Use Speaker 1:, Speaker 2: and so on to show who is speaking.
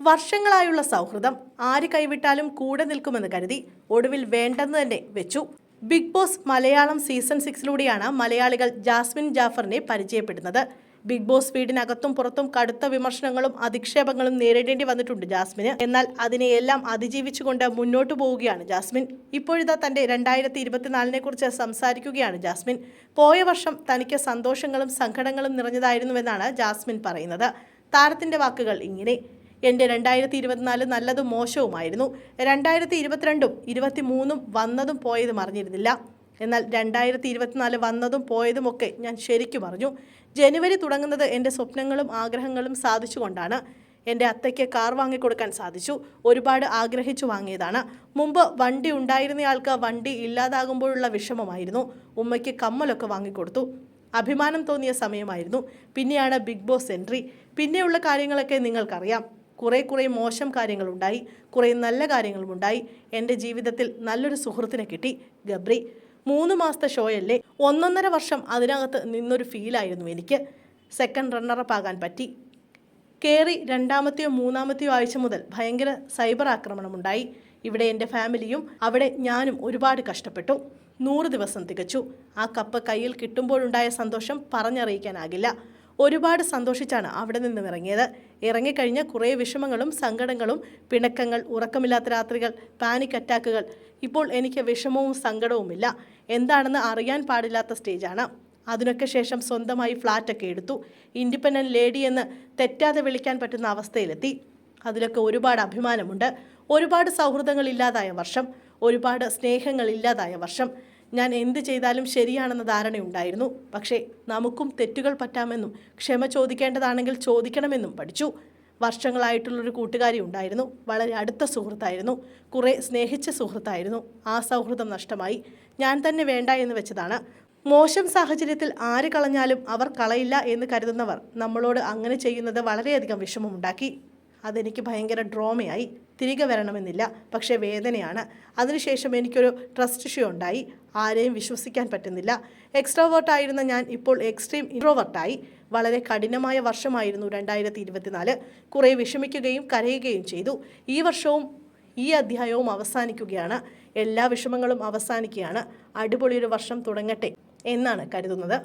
Speaker 1: വർഷങ്ങളായുള്ള സൗഹൃദം ആര് കൈവിട്ടാലും കൂടെ നിൽക്കുമെന്ന് കരുതി ഒടുവിൽ വേണ്ടെന്ന് തന്നെ വെച്ചു. ബിഗ് ബോസ് മലയാളം സീസൺ സിക്സിലൂടെയാണ് മലയാളികൾ ജാസ്മിൻ ജാഫറിനെ പരിചയപ്പെടുന്നത്. ബിഗ് ബോസ് വീടിനകത്തും പുറത്തും കടുത്ത വിമർശനങ്ങളും അധിക്ഷേപങ്ങളും നേരിടേണ്ടി വന്നിട്ടുണ്ട് ജാസ്മിന്. എന്നാൽ അതിനെയെല്ലാം അതിജീവിച്ചുകൊണ്ട് മുന്നോട്ട് പോവുകയാണ് ജാസ്മിൻ. ഇപ്പോഴിതാ തന്റെ രണ്ടായിരത്തി ഇരുപത്തിനാലിനെ കുറിച്ച് സംസാരിക്കുകയാണ് ജാസ്മിൻ. പോയ വർഷം തനിക്ക് സന്തോഷങ്ങളും സങ്കടങ്ങളും നിറഞ്ഞതായിരുന്നുവെന്നാണ് ജാസ്മിൻ പറയുന്നത്. താരത്തിന്റെ വാക്കുകൾ ഇങ്ങനെ. എന്റെ രണ്ടായിരത്തി ഇരുപത്തിനാല് നല്ലതും മോശവുമായിരുന്നു. രണ്ടായിരത്തി ഇരുപത്തിരണ്ടും ഇരുപത്തിമൂന്നും വന്നതും പോയതും അറിഞ്ഞിരുന്നില്ല. എന്നാൽ രണ്ടായിരത്തി ഇരുപത്തിനാല് വന്നതും പോയതുമൊക്കെ ഞാൻ ശരിക്കും അറിഞ്ഞു. ജനുവരി തുടങ്ങുന്നത് എന്റെ സ്വപ്നങ്ങളും ആഗ്രഹങ്ങളും സാധിച്ചുകൊണ്ടാണ്. എന്റെ അത്തയ്ക്ക് കാർ വാങ്ങിക്കൊടുക്കാൻ സാധിച്ചു. ഒരുപാട് ആഗ്രഹിച്ചു വാങ്ങിയതാണ്. മുമ്പ് വണ്ടി ഉണ്ടായിരുന്നയാൾക്ക് വണ്ടി ഇല്ലാതാകുമ്പോഴുള്ള വിഷമമായിരുന്നു. ഉമ്മയ്ക്ക് കമ്മലൊക്കെ വാങ്ങിക്കൊടുത്തു. അഭിമാനം തോന്നിയ സമയമായിരുന്നു. പിന്നെയാണ് ബിഗ് ബോസ് എൻട്രി. പിന്നെയുള്ള കാര്യങ്ങളൊക്കെ നിങ്ങൾക്കറിയാം. കുറേ കുറേ മോശം കാര്യങ്ങളുണ്ടായി കുറേ നല്ല കാര്യങ്ങളുമുണ്ടായി. എന്റെ ജീവിതത്തിൽ നല്ലൊരു സുഹൃത്തിനെ കിട്ടി ഗബ്രി. മൂന്ന് മാസത്തെ ഷോയല്ലേ ഒന്നൊന്നര വർഷം അതിനകത്ത് നിന്നൊരു ഫീലായിരുന്നു എനിക്ക്. സെക്കൻഡ് റണ്ണറപ്പ് ആകാൻ പറ്റി. കയറി രണ്ടാമത്തെയോ മൂന്നാമത്തെയോ ആഴ്ച മുതൽ ഭയങ്കര സൈബർ ആക്രമണമുണ്ടായി. ഇവിടെ എന്റെ ഫാമിലിയും അവിടെ ഞാനും ഒരുപാട് കഷ്ടപ്പെട്ടു. നൂറ് ദിവസം തികച്ചു. ആ കപ്പ് കയ്യിൽ കിട്ടുമ്പോഴുണ്ടായ സന്തോഷം പറഞ്ഞറിയിക്കാനാകില്ല. ഒരുപാട് സന്തോഷിച്ചാണ് അവിടെ നിന്നും ഇറങ്ങിയത്. ഇറങ്ങിക്കഴിഞ്ഞ കുറേ വിഷമങ്ങളും സങ്കടങ്ങളും പിണക്കങ്ങൾ ഉറക്കമില്ലാത്ത രാത്രികൾ പാനിക് അറ്റാക്കുകൾ ഇപ്പോൾ എനിക്ക് വിഷമവും സങ്കടവുമില്ല എന്താണെന്ന് അറിയാൻ പാടില്ലാത്ത സ്റ്റേജാണ് അതിനൊക്കെ ശേഷം സ്വന്തമായി ഫ്ലാറ്റൊക്കെ എടുത്തു. ഇൻഡിപെൻഡന്റ് ലേഡി എന്ന് തെറ്റാതെ വിളിക്കാൻ പറ്റുന്ന അവസ്ഥയിലെത്തി. അതിലൊക്കെ ഒരുപാട് അഭിമാനമുണ്ട്. ഒരുപാട് സൗഹൃദങ്ങൾ ഇല്ലാതായ വർഷം. ഒരുപാട് സ്നേഹങ്ങൾ ഇല്ലാതായ വർഷം. ഞാൻ എന്ത് ചെയ്താലും ശരിയാണെന്ന ധാരണയുണ്ടായിരുന്നു പക്ഷേ നമുക്കും തെറ്റുകൾ പറ്റാമെന്നും ക്ഷമ ചോദിക്കേണ്ടതാണെങ്കിൽ ചോദിക്കണമെന്നും പഠിച്ചു. വർഷങ്ങളായിട്ടുള്ളൊരു കൂട്ടുകാരി ഉണ്ടായിരുന്നു. വളരെ അടുത്ത സുഹൃത്തായിരുന്നു. കുറേ സ്നേഹിച്ച സുഹൃത്തായിരുന്നു. ആ സൗഹൃദം നഷ്ടമായി. ഞാൻ തന്നെ വേണ്ട എന്ന് വെച്ചതാണ്. മോശം സാഹചര്യത്തിൽ ആര് കളഞ്ഞാലും അവർ കളയില്ല എന്ന് കരുതുന്നവർ നമ്മളോട് അങ്ങനെ ചെയ്യുന്നത് വളരെയധികം വിഷമമുണ്ടാക്കി. അതെനിക്ക് ഭയങ്കര ഡ്രോമയായി. തിരികെ വരണമെന്നില്ല പക്ഷേ വേദനയാണ്. അതിനുശേഷം എനിക്കൊരു ട്രസ്റ്റ് ഇഷ്യൂ ഉണ്ടായി. ആരെയും വിശ്വസിക്കാൻ പറ്റുന്നില്ല. എക്സ്ട്രോവേർട്ടായിരുന്ന ഞാൻ ഇപ്പോൾ എക്സ്ട്രീം ഇൻട്രോവേർട്ടായി വളരെ കഠിനമായ വർഷമായിരുന്നു രണ്ടായിരത്തി ഇരുപത്തിനാല് കുറേ വിഷമിക്കുകയും കരയുകയും ചെയ്തു. ഈ വർഷവും ഈ അധ്യായവും അവസാനിക്കുകയാണ്. എല്ലാ വിഷമങ്ങളും അവസാനിക്കുകയാണ്. അടിപൊളിയൊരു വർഷം തുടങ്ങട്ടെ എന്നാണ് കരുതുന്നത്.